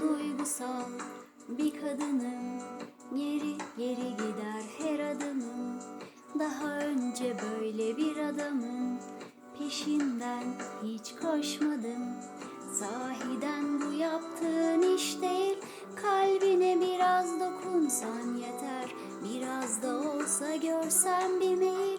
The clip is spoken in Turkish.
duygusal bir kadınım. Geri geri gider her adımım. Daha önce böyle bir adamın Peşinden hiç koşmadım. Sahiden bu yaptığın iş değil. Kalbine biraz dokunsan yeter. Biraz da olsa görsen bir meyil.